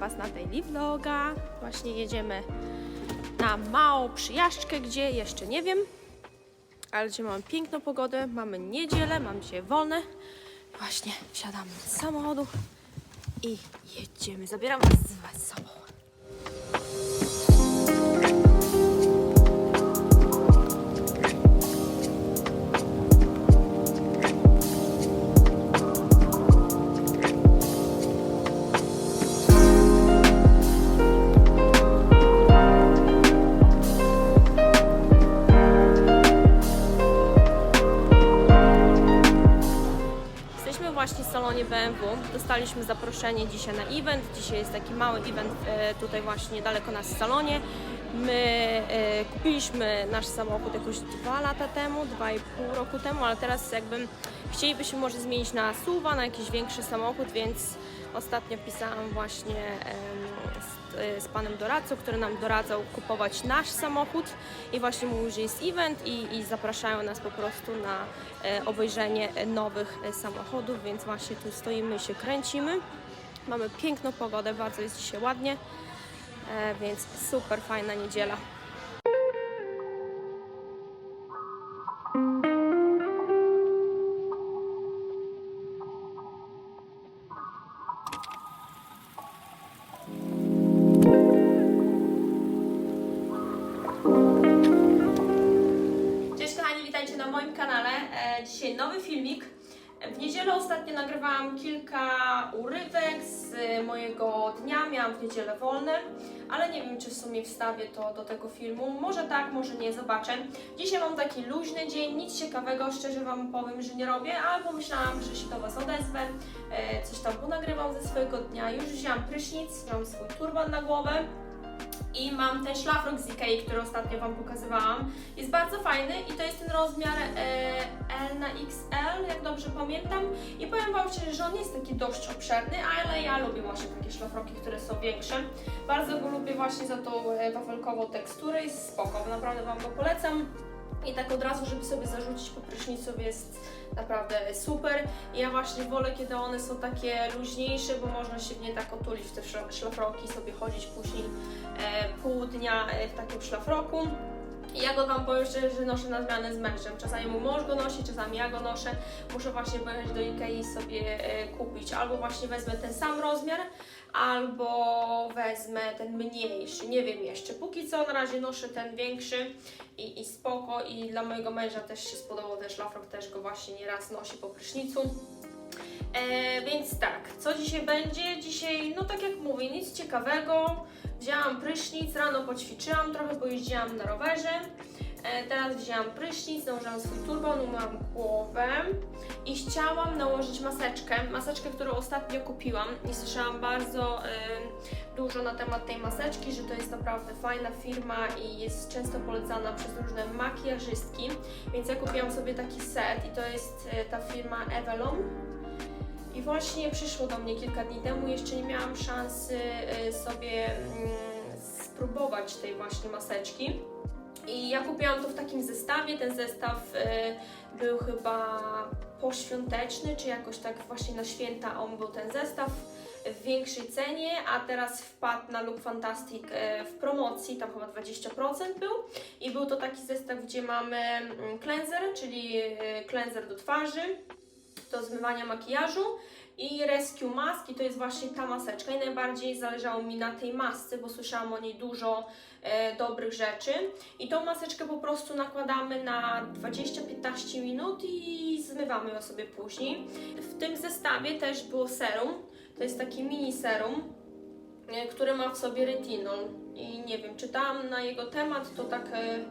Was na daily vloga. Właśnie jedziemy na małą przyjażdżkę, gdzie jeszcze nie wiem, ale dzisiaj mamy piękną pogodę, mamy niedzielę, mam dzisiaj wolne. Właśnie wsiadamy z samochodu i jedziemy. Zabieram Was z sobą. BMW. Dostaliśmy zaproszenie dzisiaj na event. Dzisiaj jest taki mały event e, tutaj właśnie niedaleko nas w salonie. My e, kupiliśmy nasz samochód jakoś dwa lata temu, dwa i pół roku temu, ale teraz jakby chcielibyśmy może zmienić na SUV, na jakiś większy samochód, więc ostatnio pisałam właśnie z, e, z panem doradcą, który nam doradzał kupować nasz samochód i właśnie mówił, że jest event i, i zapraszają nas po prostu na e, obejrzenie nowych e, samochodów, więc właśnie tu stoimy i się kręcimy. Mamy piękną pogodę, bardzo jest dzisiaj ładnie, e, więc super fajna niedziela. Mojego dnia, miałam w niedzielę wolne, ale nie wiem czy w sumie wstawię to do tego filmu. Może tak, może nie, zobaczę. Dzisiaj mam taki luźny dzień, nic ciekawego, szczerze Wam powiem, że nie robię, ale pomyślałam, że się do Was odezwę, e, coś tam ponagrywam ze swojego dnia. Już wzięłam prysznic, mam swój turban na głowę. I mam ten szlafrok z Ikei, który ostatnio Wam pokazywałam. Jest bardzo fajny i to jest ten rozmiar e, L na XL, jak dobrze pamiętam. I powiem Wam szczerze, że on jest taki dość obszerny, ale ja lubię właśnie takie szlafroki, które są większe. Bardzo go lubię właśnie za tą e, wafelkową teksturę, jest spoko, naprawdę Wam go polecam. I tak od razu, żeby sobie zarzucić po prysznicu jest naprawdę super. Ja właśnie wolę, kiedy one są takie luźniejsze, bo można się w nie tak otulić w te szla- szlafroki, sobie chodzić później e, pół dnia e, w takim szlafroku. Ja go Wam powiem szczerze, że noszę na zmianę z mężem. Czasami mój mąż go nosi, czasami ja go noszę. Muszę właśnie pojechać do Ikei i sobie e, kupić. Albo właśnie wezmę ten sam rozmiar, albo wezmę ten mniejszy. Nie wiem jeszcze. Póki co na razie noszę ten większy i, i spoko. I dla mojego męża też się spodobał ten szlafrok, też go właśnie nieraz nosi po prysznicu. E, więc tak, co dzisiaj będzie? Dzisiaj, no tak jak mówię, nic ciekawego. Wzięłam prysznic, rano poćwiczyłam trochę, bo jeździłam na rowerze. E, teraz wzięłam prysznic, nałożyłam swój turban, umyłam głowę i chciałam nałożyć maseczkę. Maseczkę, którą ostatnio kupiłam i słyszałam bardzo e, dużo na temat tej maseczki, że to jest naprawdę fajna firma i jest często polecana przez różne makijażystki. Więc ja kupiłam sobie taki set i to jest e, ta firma Evelon. I właśnie przyszło do mnie kilka dni temu, jeszcze nie miałam szansy y, sobie mm, spróbować tej właśnie maseczki. I ja kupiłam to w takim zestawie. Ten zestaw y, był chyba poświąteczny, czy jakoś tak właśnie na święta on był ten zestaw w większej cenie, a teraz wpadł na Look Fantastic y, w promocji, tam chyba 20% był. I był to taki zestaw, gdzie mamy mm, cleanser, czyli y, cleanser do twarzy, do zmywania makijażu i Rescue Mask i to jest właśnie ta maseczka. I najbardziej zależało mi na tej masce, bo słyszałam o niej dużo e, dobrych rzeczy. I tą maseczkę po prostu nakładamy na 20-15 minut i zmywamy ją sobie później. W tym zestawie też było serum, to jest taki mini serum, e, który ma w sobie retinol. I nie wiem, czytałam na jego temat, to tak e,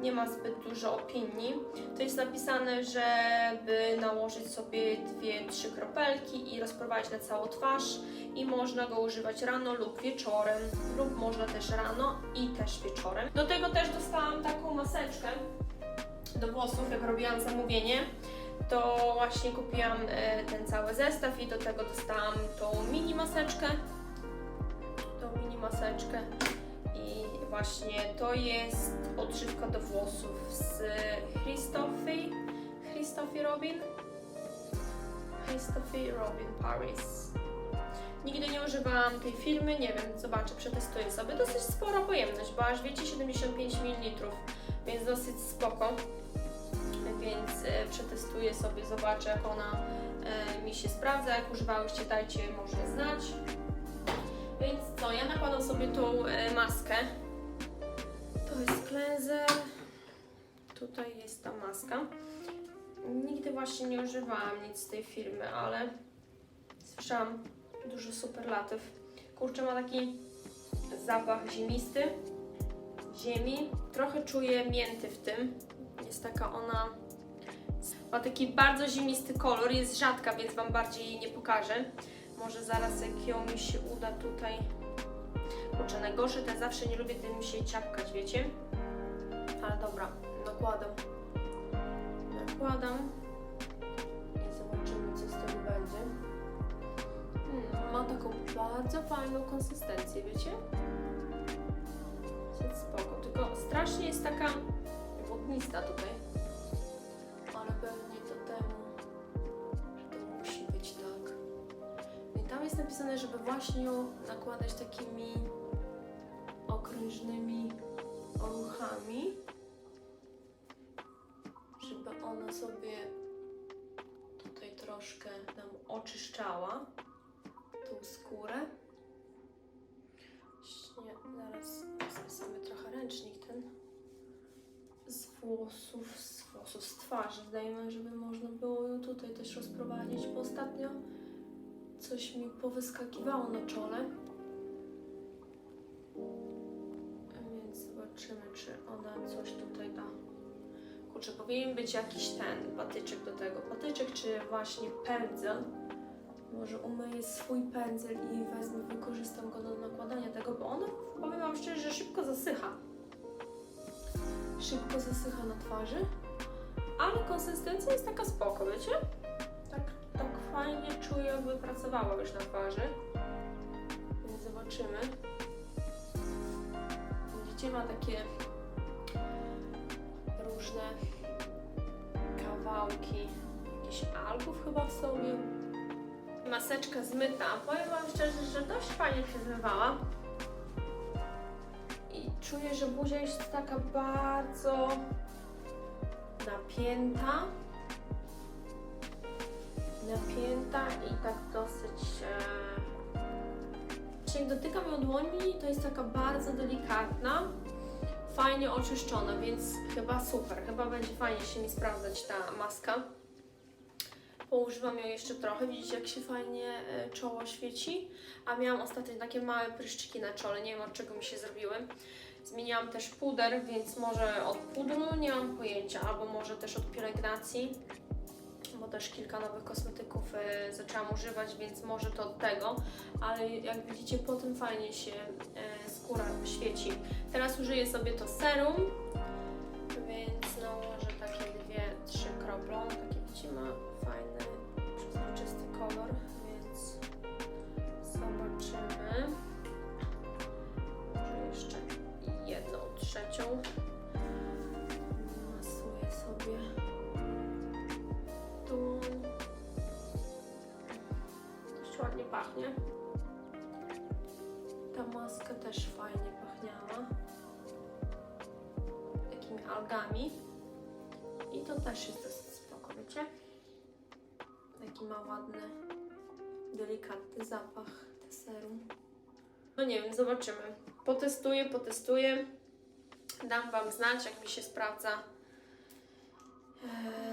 nie ma zbyt dużo opinii. To jest napisane, żeby nałożyć sobie dwie, trzy kropelki i rozprowadzić na całą twarz i można go używać rano lub wieczorem, lub można też rano i też wieczorem. Do tego też dostałam taką maseczkę do włosów, jak robiłam zamówienie. To właśnie kupiłam e, ten cały zestaw i do tego dostałam tą mini maseczkę. Tą mini maseczkę właśnie to jest odżywka do włosów z Christophy, Christophy Robin, Christophy Robin Paris. Nigdy nie używałam tej firmy, nie wiem, zobaczę, przetestuję sobie. Dosyć spora pojemność, bo aż wiecie 75 ml, więc dosyć spoko. Więc e, przetestuję sobie, zobaczę jak ona e, mi się sprawdza. Jak używałyście, dajcie może znać. Więc co, ja nakładam sobie tą e, maskę. Jest cleanser. Tutaj jest ta maska. Nigdy właśnie nie używałam nic z tej firmy, ale słyszałam dużo superlatyw. Kurczę, ma taki zapach ziemisty, ziemi. Trochę czuję mięty w tym. Jest taka ona... Ma taki bardzo ziemisty kolor, jest rzadka, więc Wam bardziej jej nie pokażę. Może zaraz jak ją mi się uda tutaj... Kurczę, najgorsze to ja zawsze nie lubię tym się ciapkać, wiecie? Ale dobra, nakładam. Nakładam. I zobaczymy, co z tego będzie. Hmm, ma taką bardzo fajną konsystencję, wiecie? Jest spoko, tylko strasznie jest taka wodnista tutaj. Ale pewnie to temu, że to musi być tak. I tam jest napisane, żeby właśnie ją nakładać takimi okrężnymi ruchami, żeby ona sobie tutaj troszkę nam oczyszczała tą skórę. Właśnie zaraz sobie trochę ręcznik ten z włosów, z włosów, z twarzy. Zdajemy, żeby można było ją tutaj też rozprowadzić, bo ostatnio coś mi powyskakiwało na czole. Zobaczymy, czy ona coś tutaj da. Kurczę, powinien być jakiś ten patyczek do tego. Patyczek czy właśnie pędzel. Może umyję swój pędzel i wezmę, wykorzystam go do nakładania tego, bo on, powiem Wam szczerze, że szybko zasycha. Szybko zasycha na twarzy, ale konsystencja jest taka spoko, wiecie? Tak, tak fajnie czuję, jakby pracowała już na twarzy. Więc zobaczymy. Widzicie, ma takie różne kawałki jakichś algów chyba w sobie. Maseczka zmyta. Powiem Wam szczerze, że dość fajnie się zmywała. I czuję, że buzia jest taka bardzo napięta. Napięta i tak dosyć... E... Jak dotykam ją dłońmi, to jest taka bardzo delikatna, fajnie oczyszczona, więc chyba super. Chyba będzie fajnie się mi sprawdzać ta maska. Poużywam ją jeszcze trochę, widzicie jak się fajnie e, czoło świeci. A miałam ostatnio takie małe pryszczyki na czole, nie wiem od czego mi się zrobiły. Zmieniłam też puder, więc może od pudru nie mam pojęcia, albo może też od pielęgnacji, bo też kilka nowych kosmetyków e, zaczęłam używać, więc może to od tego. Ale jak widzicie, po tym fajnie się e, skóra świeci. Teraz użyję sobie to serum, więc nałożę takie dwie, trzy krople. On widzicie ma fajny, przezroczysty kolor, więc zobaczymy. Pachnie. Ta maska też fajnie pachniała. Takimi algami. I to też jest dosyć spoko, wiecie? Taki ma ładny, delikatny zapach te serum. No nie wiem, zobaczymy. Potestuję, potestuję. Dam Wam znać, jak mi się sprawdza e, ta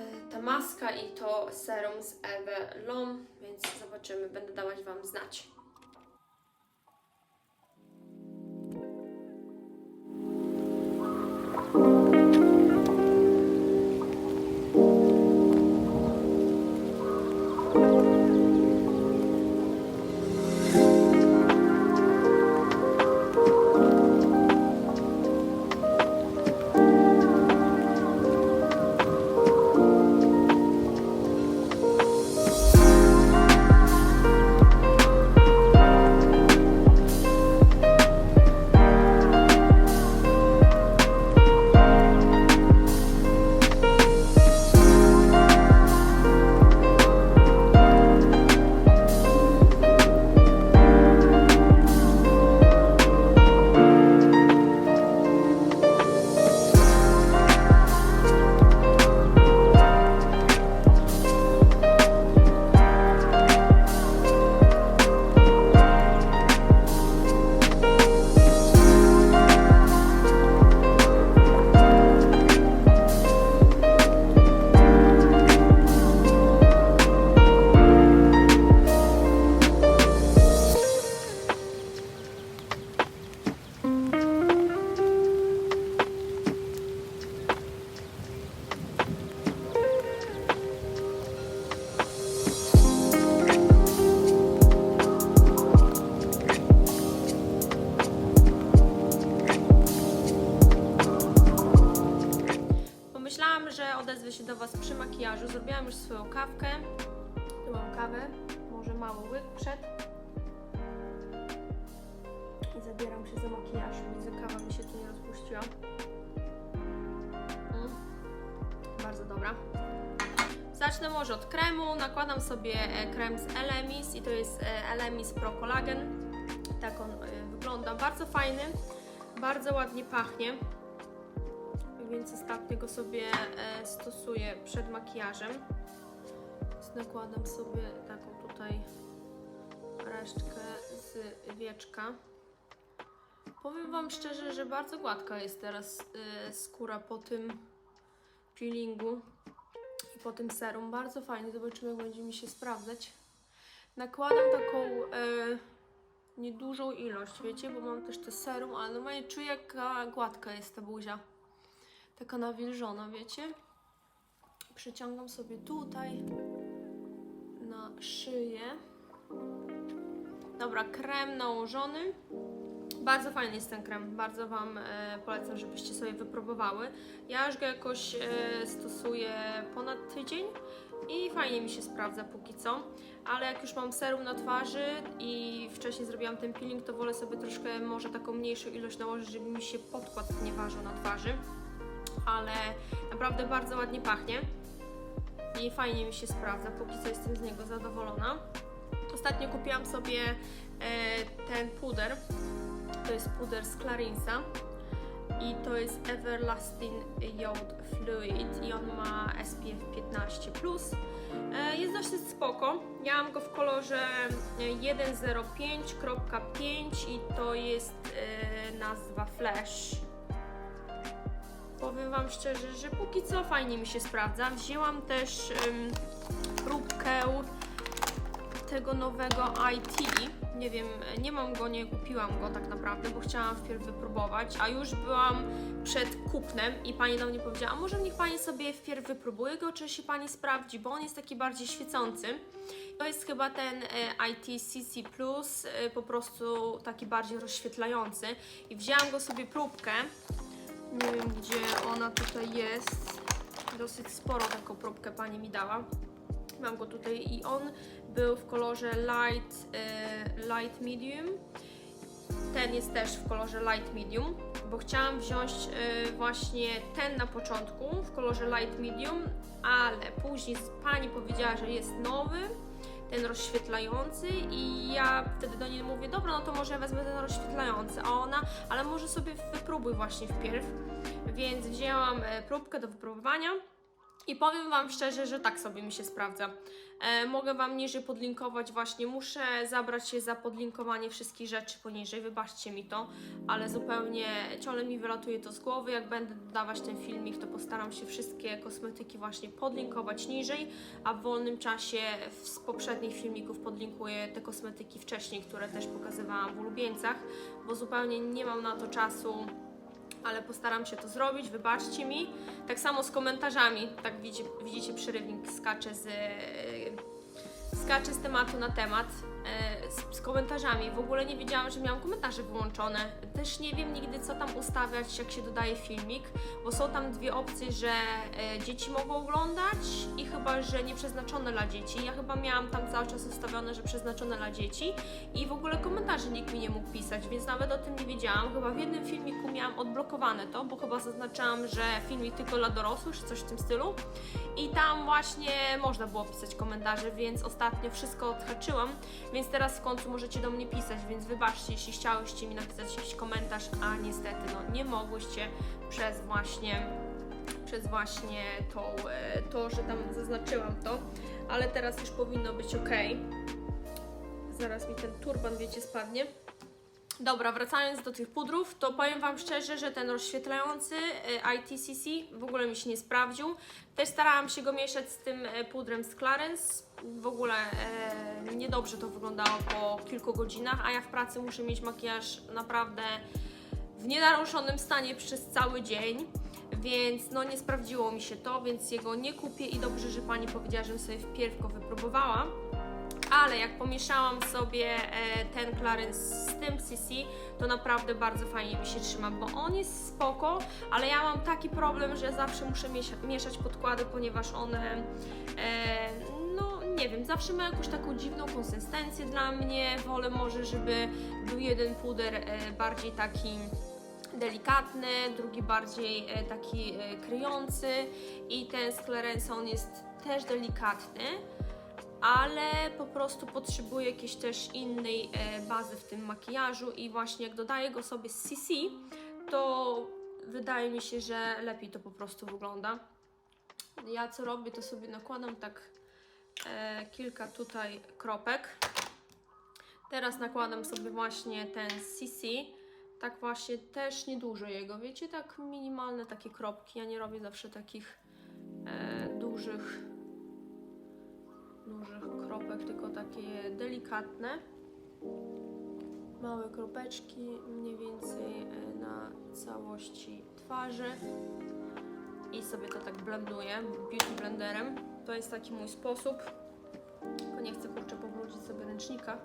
maska i to serum z Eve Lom, więc zobaczymy, będę dawać Wam znać. Kawę, może mały łyk przed. I zabieram się za makijaż, widzę kawa mi się tu nie rozpuściła. Mm. Bardzo dobra. Zacznę może od kremu. Nakładam sobie e, krem z Elemis i to jest e, Elemis Pro Collagen. Tak on e, wygląda. Bardzo fajny, bardzo ładnie pachnie. Więc ostatnio go sobie stosuję przed makijażem. Nakładam sobie taką tutaj resztkę z wieczka. Powiem Wam szczerze, że bardzo gładka jest teraz e, skóra po tym peelingu i po tym serum. Bardzo fajnie, zobaczymy jak będzie mi się sprawdzać. Nakładam taką e, niedużą ilość, wiecie, bo mam też te serum, ale normalnie czuję jaka gładka jest ta buzia. Taka nawilżona, wiecie. Przyciągam sobie tutaj na szyję. Dobra, krem nałożony. Bardzo fajny jest ten krem, bardzo Wam e, polecam, żebyście sobie wypróbowały. Ja już go jakoś e, stosuję ponad tydzień i fajnie mi się sprawdza póki co, ale jak już mam serum na twarzy i wcześniej zrobiłam ten peeling, to wolę sobie troszkę może taką mniejszą ilość nałożyć, żeby mi się podkład nie ważył na twarzy, ale naprawdę bardzo ładnie pachnie i fajnie mi się sprawdza, póki co jestem z niego zadowolona. Ostatnio kupiłam sobie e, ten puder, to jest puder z Clarinsa i to jest Everlasting Jod Fluid i on ma SPF 15+. E, Jest dosyć spoko. Ja mam go w kolorze e, 105.5 i to jest e, nazwa Flash. Powiem Wam szczerze, że póki co fajnie mi się sprawdza. Wzięłam też próbkę tego nowego IT. Nie wiem, nie mam go, nie kupiłam go tak naprawdę, bo chciałam wpierw wypróbować, a już byłam przed kupnem i pani do mnie powiedziała, a może niech pani sobie wpierw wypróbuje go, czy się pani sprawdzi, bo on jest taki bardziej świecący. To jest chyba ten e, IT CC Plus, e, po prostu taki bardziej rozświetlający i wzięłam go sobie próbkę. Nie wiem, gdzie ona tutaj jest. Dosyć sporo taką próbkę pani mi dała. Mam go tutaj i on był w kolorze light, e, light medium. Ten jest też w kolorze light medium, bo chciałam wziąć e, właśnie ten na początku w kolorze light medium, ale później pani powiedziała, że jest nowy, ten rozświetlający i ja wtedy do niej mówię, dobra, no to może ja wezmę ten rozświetlający, a ona, ale może sobie wypróbuj właśnie wpierw, więc wzięłam e, próbkę do wypróbowania. I powiem Wam szczerze, że tak sobie mi się sprawdza. E, mogę Wam niżej podlinkować, właśnie muszę zabrać się za podlinkowanie wszystkich rzeczy poniżej, wybaczcie mi to, ale zupełnie ciągle mi wylatuje to z głowy. Jak będę dodawać ten filmik, to postaram się wszystkie kosmetyki właśnie podlinkować niżej, a w wolnym czasie z poprzednich filmików podlinkuję te kosmetyki wcześniej, które też pokazywałam w ulubieńcach, bo zupełnie nie mam na to czasu ale postaram się to zrobić, wybaczcie mi. Tak samo z komentarzami, tak widzicie, widzicie przerywnik skacze z, skacze z tematu na temat, z, z komentarzami. W ogóle nie wiedziałam, że miałam komentarze wyłączone. Też nie wiem nigdy, co tam ustawiać, jak się dodaje filmik, bo są tam dwie opcje, że e, dzieci mogą oglądać i chyba, że nie przeznaczone dla dzieci. Ja chyba miałam tam cały czas ustawione, że przeznaczone dla dzieci i w ogóle komentarzy nikt mi nie mógł pisać, więc nawet o tym nie wiedziałam. Chyba w jednym filmiku miałam odblokowane to, bo chyba zaznaczałam, że filmik tylko dla dorosłych, czy coś w tym stylu. I tam właśnie można było pisać komentarze, więc ostatnio wszystko odhaczyłam, więc teraz w końcu możecie do mnie pisać, więc wybaczcie, jeśli chciałyście mi napisać jakiś komentarz, a niestety no nie mogłyście przez właśnie przez właśnie tą, e, to, że tam zaznaczyłam to, ale teraz już powinno być ok. Zaraz mi ten turban, wiecie, spadnie. Dobra, wracając do tych pudrów, to powiem Wam szczerze, że ten rozświetlający e, ITCC w ogóle mi się nie sprawdził. Też starałam się go mieszać z tym e, pudrem z Clarence. W ogóle e, niedobrze to wyglądało po kilku godzinach, a ja w pracy muszę mieć makijaż naprawdę w nienaruszonym stanie przez cały dzień. Więc no nie sprawdziło mi się to, więc jego nie kupię i dobrze, że pani powiedziała, żebym sobie wpierw go wypróbowała ale jak pomieszałam sobie e, ten Clarence z tym CC, to naprawdę bardzo fajnie mi się trzyma, bo on jest spoko, ale ja mam taki problem, że zawsze muszę miesza- mieszać podkłady, ponieważ one e, no, nie wiem, zawsze ma jakąś taką dziwną konsystencję dla mnie. Wolę może, żeby był jeden puder e, bardziej taki delikatny, drugi bardziej taki kryjący i ten z Clarence on jest też delikatny, ale po prostu potrzebuję jakiejś też innej e, bazy w tym makijażu i właśnie jak dodaję go sobie z CC, to wydaje mi się, że lepiej to po prostu wygląda. Ja co robię, to sobie nakładam tak e, kilka tutaj kropek. Teraz nakładam sobie właśnie ten CC. Tak właśnie też niedużo jego, wiecie, tak minimalne takie kropki. Ja nie robię zawsze takich e, dużych, dużych kropek, tylko takie delikatne. Małe kropeczki, mniej więcej e, na całości twarzy i sobie to tak blenduję beauty blenderem. To jest taki mój sposób. Tylko nie chcę kurczę powrócić sobie ręcznika,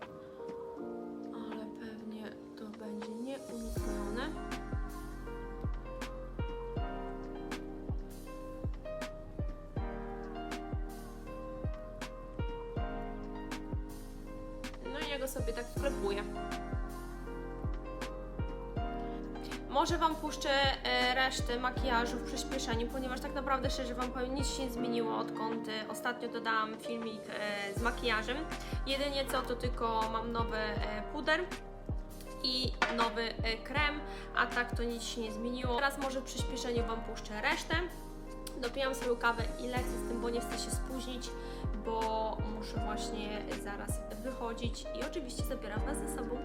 ale pewnie to będzie nieuniknione. Może Wam puszczę e, resztę makijażu w przyspieszeniu, ponieważ tak naprawdę szczerze Wam powiem, nic się nie zmieniło odkąd e, ostatnio dodałam filmik e, z makijażem. Jedynie co to tylko mam nowy puder i nowy krem, a tak to nic się nie zmieniło. Teraz może w przyspieszeniu Wam puszczę resztę. Dopijam swoją kawę i lecę z tym, bo nie chcę się spóźnić, bo muszę właśnie zaraz wychodzić i oczywiście zabieram Was ze sobą.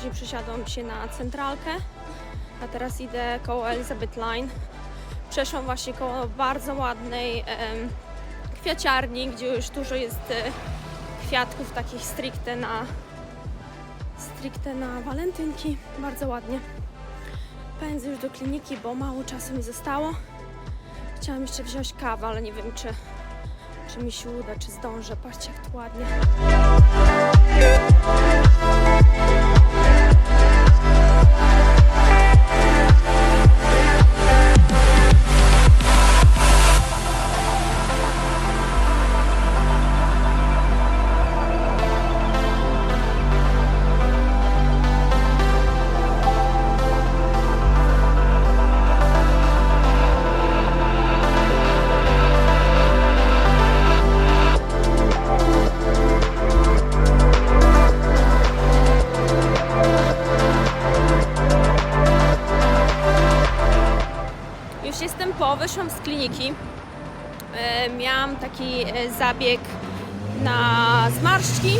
Później przesiadłam się na centralkę, a teraz idę koło Elizabeth Line. Przeszłam właśnie koło bardzo ładnej em, kwiaciarni, gdzie już dużo jest e, kwiatków takich stricte na stricte na walentynki. Bardzo ładnie. Pędzę już do kliniki, bo mało czasu mi zostało. Chciałam jeszcze wziąć kawę, ale nie wiem czy czy mi się uda, czy zdążę. Patrzcie, jak to ładnie. Zabieg na zmarszczki.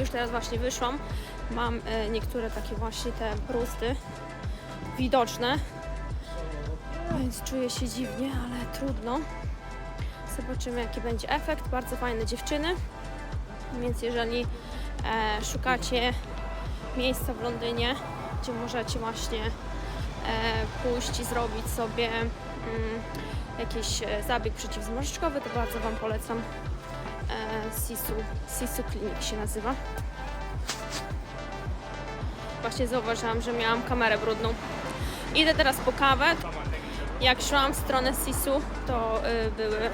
Już teraz właśnie wyszłam. Mam e, niektóre takie właśnie te brusty widoczne. Więc czuję się dziwnie, ale trudno. Zobaczymy jaki będzie efekt. Bardzo fajne dziewczyny. Więc jeżeli e, szukacie miejsca w Londynie, gdzie możecie właśnie e, pójść i zrobić sobie jakiś e, zabieg przeciwzmarszczkowy, to bardzo Wam polecam. E, Sisu, Sisu Clinic się nazywa. Właśnie zauważyłam, że miałam kamerę brudną. Idę teraz po kawę. Jak szłam w stronę Sisu, to y, były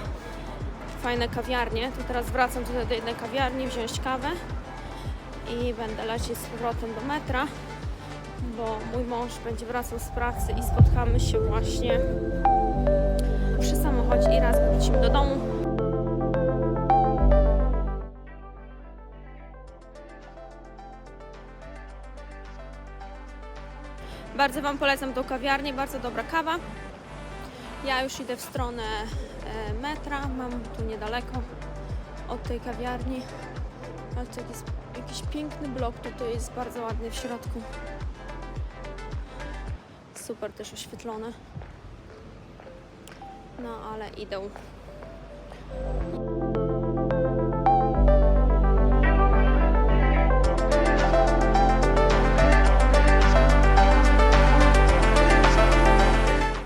fajne kawiarnie. To teraz wracam tutaj do jednej kawiarni, wziąć kawę i będę lecieć z powrotem do metra bo mój mąż będzie wracał z pracy i spotkamy się właśnie przy samochodzie i raz wrócimy do domu. Bardzo Wam polecam tą kawiarnię, bardzo dobra kawa. Ja już idę w stronę e, metra, mam tu niedaleko od tej kawiarni. Ale to jest jakiś piękny blok, tutaj jest bardzo ładny w środku. Super też oświetlone. No ale idę.